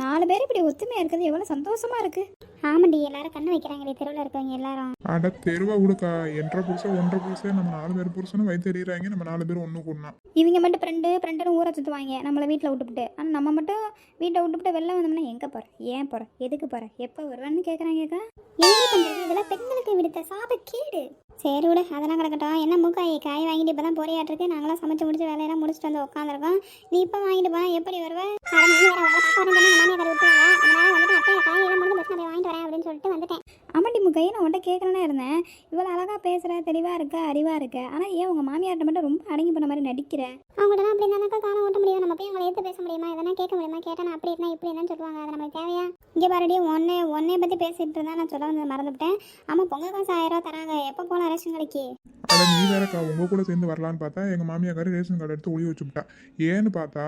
நாலு பேர் இப்படி ஒத்துமையா இருக்கிறது எவ்வளவு சந்தோஷமா இருக்கு. ஆமாண்டி எல்லாரும் கண்ணு வைக்கிறாங்களே தெருவில் இருக்கவங்க எல்லாரும். அட தெருவா விடுக்கா என்ற புருஷன் ஒன்றரை புருஷன் நம்ம நாலு பேர் புருஷனும் வயிற்று எறிகிறாங்க நம்ம நாலு பேர் ஒன்று கூடனா. இவங்க மட்டும் ஃப்ரெண்டு ஃப்ரெண்டுன்னு ஊரை சுற்றுவாங்க நம்மளை வீட்டில் விட்டுப்புட்டு. ஆனால் நம்ம மட்டும் வீட்டை விட்டுப்புட்டு வெளில வந்தோம்னா எங்கே போகிற ஏன் போகிற எதுக்கு போகிற எப்போ வருவான்னு கேட்குறாங்கக்கா என்ன பண்றது? இதெல்லாம் பெண்களுக்கு விடுத்த சாப கேடு சரி விடு அதெல்லாம் கிடக்கட்டும். என்ன மூக்காய் காய் வாங்கிட்டு இப்போ தான் பொரியாட்டிருக்கு நாங்களாம் சமைச்சு முடிச்சு வேலையெல்லாம் முடிச்சுட்டு வந்து உட்காந்துருக்கோம் நீ இப்போ வாங்கிட்டு போனா எப்படி வருவ? அட, நீ வேற உங்களை பார்க்க விட்டுருவாங்க. அதனால வந்துட்டு அத்தை காய் எல்லாம் முடிஞ்சு போய் வாங்கிட்டு வரேன் அப்படின்னு சொல்லிட்டு வந்துட்டேன். ஆமாண்டி முக்கை நான் உன்ட்ட கேட்கணுன்னு இருந்தேன். இவ்வளோ அழகாக பேசுகிற தெளிவாக இருக்க அறிவாக இருக்க. ஆனால் ஏன் உங்கள் மாமியார்ட்ட மட்டும் ரொம்ப அடங்கி போன மாதிரி நடிக்கிற? அவங்கள்ட்ட அப்படி இருந்தாக்கா காலம் ஓட்ட முடியும்? நம்ம போய் அவங்களை எடுத்து பேச முடியுமா? எதனா கேட்க முடியுமா? கேட்டா நான் அப்படி இருந்தா இப்படி இருந்தான்னு சொல்லுவாங்க. அது நமக்கு தேவையா? இங்கே பாருடி ஒன்னே ஒன்னே பற்றி பேசிட்டு இருந்தா நான் சொல்ல வந்து மறந்துவிட்டேன். ஆமாம் பொங்கல் காசு ஆயிரம் ரூபா தராங்க. எப்போ போகலாம் ரேஷன் கடைக்கு? அட நீ வேறக்கா உங்க கூட சேர்ந்து வரலான்னு பார்த்தா எங்க மாமியாக்காரி ரேஷன் கார்டு எடுத்து ஒளி வச்சுவிட்டா ஏன்னு பார்த்தா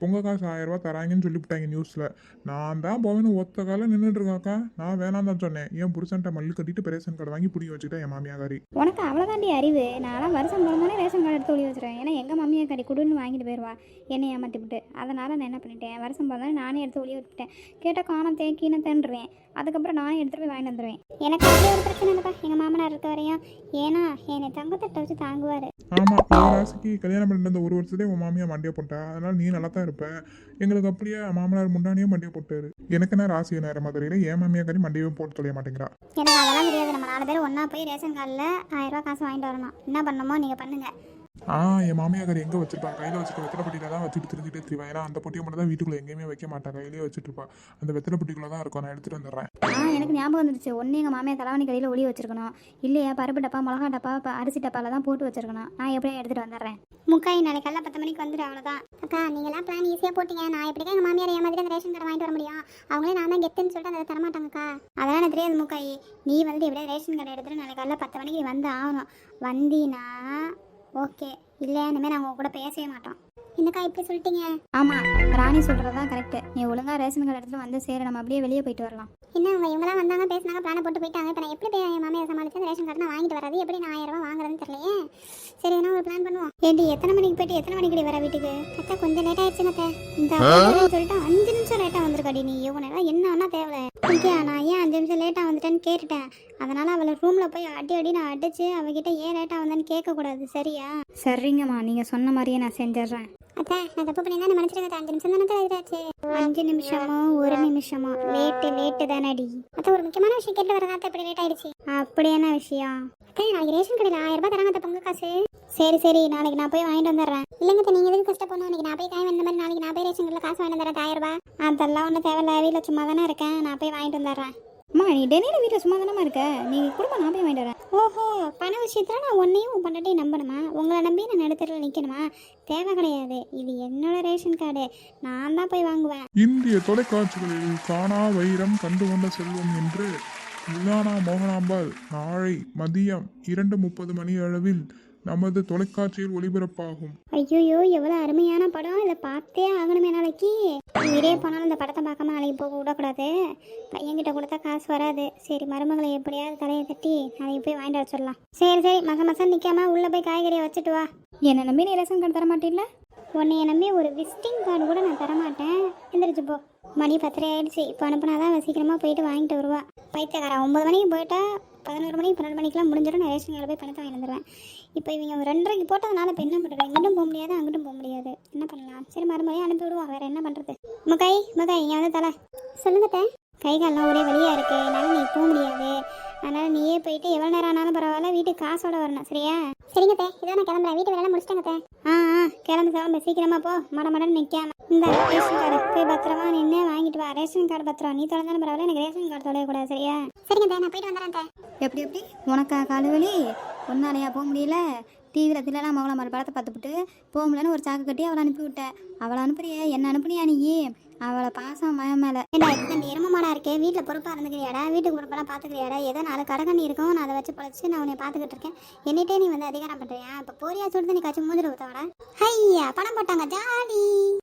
பொங்க காசு ஆயிரம் ரூபாய் தராங்கன்னு சொல்லிவிட்டாங்க நியூஸ்ல நான் தான் போவேன்னு ஒத்த காலம் நின்றுட்டு இருக்காக்கா. நான் வேணாம் தான் சொன்னேன். என் புருஷன்ட்ட மல்லு கட்டிட்டு ரேஷன் கார்டு வாங்கி புடிங்க வச்சுக்கிட்டேன் என் மாமியாக்காரி உனக்கு அவ்வளோதாண்டி அறிவு. நான்லாம் வருஷம் பிறந்தானே ரேஷன் கார்டு எடுத்து ஒளி வச்சுருவேன் ஏன்னா எங்கள் மாமியார் கறி குடுன்னு வாங்கிட்டு போயிடுவா என்னை ஏமாற்றிவிட்டு அதனால் நான் என்ன பண்ணிட்டேன்? வருஷம் பிறந்தானே நானே எடுத்து ஒளி வச்சுட்டேன் கேட்டால் காணம் தேக்கின்னு தேன்றுவேன். அதுக்கப்புறம் நானே எடுத்துகிட்டு போய் வாங்கிட்டு வந்துடுவேன் எனக்கு அப்படி ஒரு பிரச்சனை இல்லைப்பா. எங்கள் மாமனார் இருக்க வரையும் ஏன்னா என்னை தங்கத்தட்டை வச்சு தாங்குவார். ஆமா உன் ராசிக்கு கல்யாணம் பண்ணிட்டு ஒரு வருஷத்துலேயே உன் மாமியா மண்டியா போட்டா. அதனால நீ நல்லா தான் இருப்ப. எங்களுக்கு அப்படியே மாமனார் முன்னாடியே மண்டியா போட்டாரு. எனக்கு என்ன ராசி நேரமா தெரியல என் மாமியாக்காரி மண்டியவே போட்டு தொலைய மாட்டேங்கிறா. எனக்கு அதெல்லாம் தெரியாது. நம்ம நாலு பேர் ஒன்றா போய் ரேஷன் கார்டில் ஆயிரம் ரூபா காசு வாங்கிட்டு வரணும். என்ன பண்ணணுமோ நீங்கள் பண்ணுங்க. ஆ என் மாமியாக்காரி எங்க வச்சிருப்பாங்க கையில வச்சுட்டு வெத்தலை பொட்டியில தான் வச்சுட்டு தெரிஞ்சுட்டே தெரியும் ஏன்னா அந்த பொட்டியை மட்டும் தான் வீட்டுக்குள்ள எங்கேயுமே வைக்க மாட்டாங்க கையிலேயே வச்சுட்டு இருப்பா. அந்த வெத்தலை பொட்டிக்குள்ள தான் இருக்கும். நான் எடுத்துட்டு வந்துடுறேன். ஆ எனக்கு ஞாபகம் வந்துடுச்சு. ஒன்று எங்கள் மாமியார் தலைவாணி கடையில் ஒளி வச்சிருக்கணும். இல்லையா பருப்பு டப்பா மிளகா டப்பா அரிசி டப்பாவில் தான் போட்டு வச்சிருக்கணும். நான் எப்படியும் எடுத்துகிட்டு வந்துடுறேன்? முக்காய் நாளைக்கு காலைல பத்து மணிக்கு வந்துடும் அவ்வளோதான் அக்கா நீங்களாம் பிளான் ஈஸியாக போட்டீங்க. நான் எப்படிக்கா எங்கள் மாமியார் ஏமாதிரி அந்த ரேஷன் கார்டு வாங்கிட்டு வர முடியும்? அவங்களே நான் தான் கெத்துன்னு சொல்லிட்டு அதை தரமாட்டாங்கக்கா அதெல்லாம் எனக்கு தெரியாது முக்காய். நீ வந்து எப்படியா ரேஷன் கார்டு எடுத்துட்டு நாளைக்கு காலைல பத்து மணிக்கு வந்து ஆகணும். வந்தீனா ஓகே. இல்லை இனிமேல் நாங்கள் உங்க கூட பேசவே மாட்டோம். என்னக்கா இப்படி சொல்லிட்டீங்க? ஆமாம் ராணி சொல்கிறது தான் கரெக்டு நீ ஒழுங்காக ரேஷன் கார்டு எடுத்துகிட்டு வந்து சேர நம்ம அப்படியே வெளியே போயிட்டு வரலாம். என்ன அவங்க இவங்களாம் வந்தாங்க பேசினாங்க பிளானை போட்டு போயிட்டாங்க. இப்போ நான் எப்படி போய் என் மாமியார் சமாளிச்சு அந்த ரேஷன் கார்டு நான் வாங்கிட்டு வராது எப்படி நான் ஆயிரம் ரூபாய் வாங்குறதுன்னு தெரியலையே. சரி எதனா ஒரு பிளான் பண்ணுவோம். ஏடி எத்தனை மணிக்கு போயிட்டு எத்தனை மணிக்கு வர வீட்டுக்கு? அத்தா கொஞ்சம் லேட் ஆயிடுச்சுங்க அத்தை. இந்த சொல்லிட்டு அஞ்சு நிமிஷம் லேட்டாக வந்திருக்காடி நீ இவனை என்ன ஆனா தேவை ஓகே நான் ஏன் அஞ்சு நிமிஷம் லேட்டாக வந்துட்டேன்னு கேட்டுட்டேன். அதனால அவளை ரூமில் போய் அடி அடி நான் அடிச்சு அவகிட்ட ஏன் லேட்டாக வந்தேன்னு கேட்கக்கூடாது சரியா? சரிங்கம்மா நீங்கள் சொன்ன மாதிரியே நான் செஞ்சிடுறேன். அத்தை நான் தப்பு பண்ணி தான் மன்னிச்சிருங்க அஞ்சு நிமிஷம் தானே அஞ்சு நிமிஷமோ ஒரு நிமிஷமோ? லேட்டு லேட்டு தானடி. அத்தை ஒரு முக்கியமான விஷயம் கேட்டு வரதா அத்தை. இப்படி லேட் ஆயிடுச்சு. அப்படி என்ன விஷயம்? அத்தை நாளைக்கு ரேஷன் கடையில் ஆயிரம் ரூபாய் தராங்க பொங்க காசு. சரி சரி நாளைக்கு நான் போய் வாங்கிட்டு வந்துடுறேன். இல்லைங்க நீங்க எதுக்கு கஷ்டப்படணும் இன்னைக்கு நான் போய் காய் வந்த மாதிரி நாளைக்கு நான் போய் ரேஷன் கடையில் காசு வாங்கிட்டு வந்துடுறேன் ஆயிரம் ரூபாய். அதெல்லாம் ஒன்றும் தேவையில்ல. வீட்டில் சும்மா தானே இருக்கேன். நான் போய் வாங்கிட்டு வந்துடுறேன். அம்மா நீ டெய்லியும் வீட்டில் சும்மா தானே இருக்க? நீ கொடுப்ப நான் போய் வாங்கிட்டு வரேன். ஓஹோ பண விஷயத்துல நான் ஒன்னையும் உன் பொண்டாட்டியும் நம்பணுமா? உங்களை நம்பி நான் நடுத்தரில் நிற்கணுமா தேவை கிடையாது. இது என்னோட ரேஷன் கார்டு. நான் தான் போய் வாங்குவேன். இந்திய தொலைக்காட்சிகளில் காணா வைரம் கண்டு கொண்ட செல்வம் என்று இலானா மோகனாம்பாள் நாளை மதியம் இரண்டு முப்பது மணி அளவில் நமது தொலைக்காட்சியில் ஒளிபரப்பாகும். ஐயோயோ எவ்வளோ அருமையான படம். இதை பார்த்தே ஆகணுமே நாளைக்கு. உயிரே போனாலும் இந்த படத்தை பார்க்காம நாளைக்கு போக விடக்கூடாது. பையன்கிட்ட கொடுத்தா காசு வராது. சரி மருமகளை எப்படியாவது தலையை தட்டி நாளைக்கு போய் வாங்கிட்டு வர சொல்லலாம். சரி சரி மச மசம் நிற்காம உள்ளே போய் காய்கறியை வச்சுட்டு வா. என்னை நம்பி நீ ரேஷன் கார்டு தர மாட்டேல்ல உன்னைய நம்பி ஒரு விசிட்டிங் கார்டு கூட நான் தரமாட்டேன். எந்திரிச்சு போ. மணி பத்தரை ஆயிடுச்சு. இப்போ அனுப்புனா தான் அவ சீக்கிரமாக போயிட்டு வாங்கிட்டு வருவா. பைத்தியக்காரன் ஒம்பது மணிக்கு போயிட்டா பதினோரு மணிக்கு பன்னெண்டு மணிக்கெலாம் முடிஞ்சிடும். நான் ரேஷன் கார்டில் போய் பணத்தை வாங்கி இப்போ இவங்க ஒரு ரெண்டரைக்கு போட்டதுனால இப்போ என்ன பண்ணுறது? இங்கிட்டும் போக முடியாது அங்கிட்டும் போக முடியாது. என்ன பண்ணலாம்? சரி மறுபடியும் அனுப்பி விடுவோம் வேறு என்ன பண்ணுறது முகை முகை இங்கே வந்து தலை. சொல்லுங்க கை கால்லாம் ஒரே வழியாக இருக்கு. என்னால் நீ போக முடியாது. அதனால் நீயே போயிட்டு எவ்வளோ நேரம் ஆனாலும் பரவாயில்ல வீட்டுக்கு காசோட வரணும். சரியா? சரிங்க தே. இதான் நான் கிளம்புறேன். வீட்டு வேலை முடிச்சிட்டேங்க தே. ஆ ஆ. கிளம்பு கிளம்பு. சீக்கிரமா போ. மட மடன்னு நிற்காம இந்த ரேஷன் கார்டு போய் பத்திரமா நின்று வாங்கிட்டு வா. ரேஷன் கார்டு பத்திரம். நீ தொலைந்தாலும் பரவாயில்ல எனக்கு ரேஷன் கார்டு தொலையக்கூடாது சரியா? சரிங்க நான் போயிட்டு வந்துடுறேன் எப்படி எப்படி? உனக்கா காலுவலி? ஒன்னாலையா போக முடியல? டிவியில் தில்லலாம் மகள மாதிரி படத்தை பார்த்துப்புட்டு போக முடியலன்னு ஒரு சாக்கு கட்டி அவளை அனுப்பி விட்டேன் அவளை அனுப்புறிய? என்ன அனுப்புனியா நீ? அவளை பாசம் மயம் மேலே. இதுக்கு இந்த எரும மாடா இருக்கே? வீட்டில் பொறுப்பாக இருந்துக்கிறியாடா? வீட்டுக்கு பொறுப்பெல்லாம் பார்த்துக்கிறியாடா? ஏதோ நாலு கடகண்ணி இருக்கும். நான் அதை வச்சு பழச்சு நான் உன்னை பார்த்துக்கிட்டு இருக்கேன். என்னிட்டே நீ வந்து அதிகாரம் பண்ணுறியா இப்போ போரியா சுடுது நீ காய்ச்சி மூஞ்சில் ஊற்றவாடா ஐயா பணம் போட்டாங்க ஜாலி.